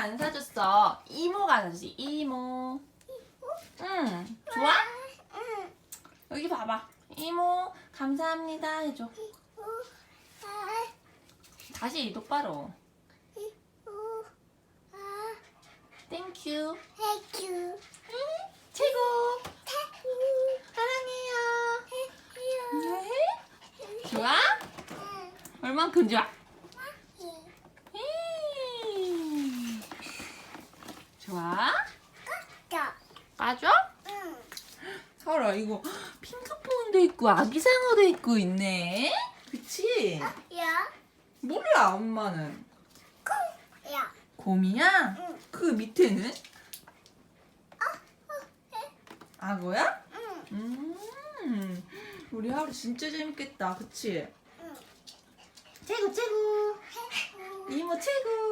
안 사줬어. 이모가 사줬지. 이모. 응. 좋아? 응. 여기 봐봐. 이모 감사합니다 해줘. 우, 아, 다시 똑바로. 땡큐. 해큐. 최고. 사랑해요. 해요. 네. 좋아? 응. 얼만큼 좋아? 예. 음. 좋아? 자. 까줘? 응. 설아 이거 핑크퐁도 있고 아기상어도 있고 있네. 그치? 야. 몰라 엄마는. 콩. 야. 곰이야? 응. 그 밑에는? 어, 해. 악어야? 응. 음. 우리 하루 진짜 재밌겠다. 그치? 응. 최고 최고. 이모 최고. 끝.